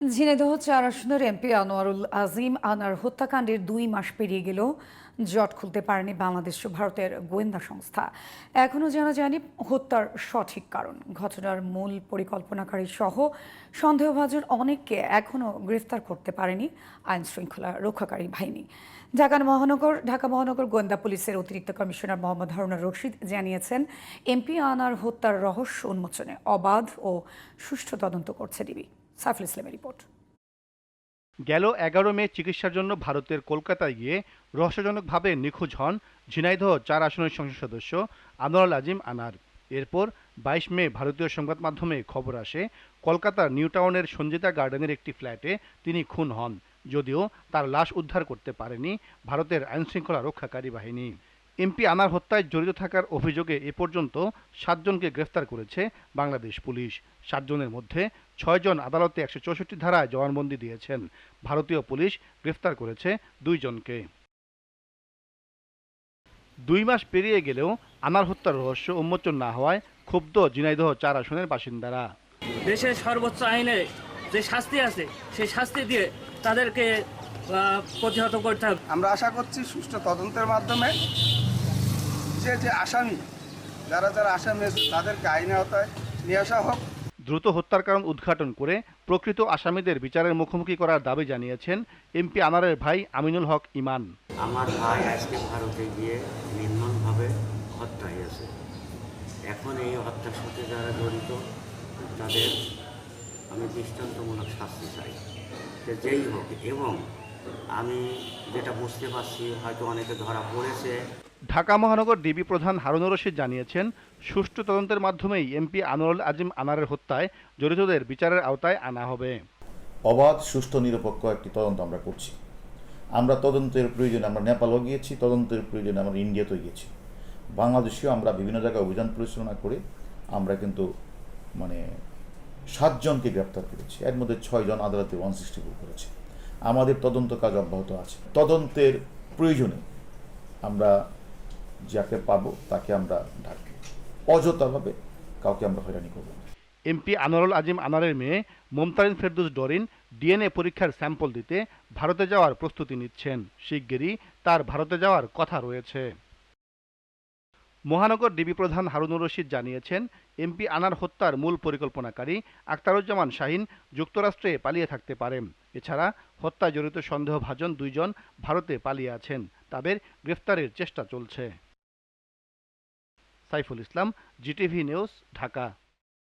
ঝিনাইদহ চার আসনের এমপি আনোয়ারুল আজিম আনার হত্যাকাণ্ডের দুই মাস পেরিয়ে গেলেও জট খুলতে পারেনি বাংলাদেশ ভারতের গোয়েন্দা সংস্থা। এখনও জানা যায়নি হত্যার সঠিক কারণ। ঘটনার মূল পরিকল্পনাকারী সহ সন্দেহভাজন অনেককে এখনও গ্রেফতার করতে পারেনি আইন শৃঙ্খলা রক্ষাকারী বাহিনী। ঢাকা মহানগর ঢাকা মহানগর গোয়েন্দা পুলিশের অতিরিক্ত কমিশনার মোহাম্মদ হারুনা রশিদ জানিয়েছেন, এমপি আনার হত্যার রহস্য উন্মোচনে অবাধ ও সুষ্ঠু তদন্ত করছে ডিবি। সাইফুল ইসলামের রিপোর্ট। গেল এগারো মে চিকিৎসার জন্য ভারতের কলকাতায় গিয়ে রহস্যজনকভাবে নিখোঁজ হন ঝিনাইদহ চার আসনের সংসদ সদস্য আনোয়ারুল আজিম আনার। এরপর বাইশ মে ভারতীয় সংবাদ মাধ্যমে খবর আসে, কলকাতার নিউ টাউনের সঞ্জিতা গার্ডেনের একটি ফ্ল্যাটে তিনি খুন হন, যদিও তার লাশ উদ্ধার করতে পারেনি ভারতের আইনশৃঙ্খলা রক্ষাকারী বাহিনী। এমপি আনার হত্যায় জড়িত থাকার অভিযোগে এ পর্যন্ত সাতজনকে গ্রেফতার করেছে বাংলাদেশ পুলিশ। সাতজনের মধ্যে ছয়জন আদালতে একশো চৌষট্টি ধারায় জবানবন্দি দিয়েছেন। ভারতীয় পুলিশ গ্রেফতার করেছে দুইজনকে। দুই মাস পেরিয়ে গেলেও আনার হত্যার রহস্য উন্মোচন না হওয়ায় ক্ষুব্ধ ঝিনাইদহ চার আসনের বাসিন্দারা। দেশের সর্বোচ্চ আইনে যে শাস্তি আছে সেই শাস্তি দিয়ে তাদেরকে আহ, প্রতিহত করতে হবে। আমরা আশা করছি সুষ্ঠু তদন্তের মাধ্যমে যে যে আসামি যারা যারা আসামি আছে তাদেরকে আইনে আওতায় নিয়ে আসা হোক। দ্রুত হত্যার কারণ উদ্ঘাটন করে প্রকৃত আসামিদের বিচারের মুখোমুখি করার দাবি জানিয়েছেন এমপি আনারের ভাই আমিনুল হক ইমান। আমার ভাই আজকে ভারতে গিয়ে নির্মমভাবে হত্যা হয়েছে। এখন এই হত্যার সাথে যারা জড়িত তাদের আমি দৃষ্টান্তমূলক শাস্তি চাই। যেই হোক এবং আমি যেটা বুঝতে পারছি হয়তো অনেকে ধরা পড়েছে। ঢাকা মহানগর ডিবি প্রধান হারুনুর রশিদ জানিয়েছেন সুষ্ঠু তদন্তের মাধ্যমেই এমপি আনোয়ারুল আজিম আনারের হত্যায় জড়িতদের বিচারের আওতায় আনা হবে। অবাধ সুষ্ঠু নিরপেক্ষ একটি তদন্ত আমরা করছি। আমরা তদন্তের প্রয়োজনে আমরা নেপালও গিয়েছি তদন্তের প্রয়োজনে আমরা ইন্ডিয়াতেও গিয়েছি। বাংলাদেশেও আমরা বিভিন্ন জায়গায় অভিযান পরিচালনা করে আমরা কিন্তু মানে সাতজনকে গ্রেপ্তার করেছি। এর মধ্যে ছয়জন আদালতে ওয়ান সিক্সটি করেছে। আমাদের তদন্ত কাজ অব্যাহত আছে। তদন্তের প্রয়োজনে আমরা যাকে পাব, তাকে আমরা ডাকবো অযথাভাবে কাউকে আমরা হয়রানি করব এমপি আনোয়ারুল আজিম আনারের মেয়ে মমতারিন ফেরদুস ডরিন ডিএনএ পরীক্ষার স্যাম্পল দিতে ভারতে যাওয়ার প্রস্তুতি নিচ্ছেন। শিগগিরই তার ভারতে যাওয়ার কথা রয়েছে। মহানগর ডিবি প্রধান হারুনুর রশিদ জানিয়েছেন, এমপি আনার হত্যার মূল পরিকল্পনাকারী আক্তারুজ্জামান শাহিন যুক্তরাষ্ট্রে পালিয়ে থাকতে পারেন। এছাড়া হত্যা জড়িত সন্দেহভাজন দুইজন ভারতে পালিয়ে আছেন। তাদের গ্রেফতারের চেষ্টা চলছে। Saiful Islam, GTV news, Dhaka.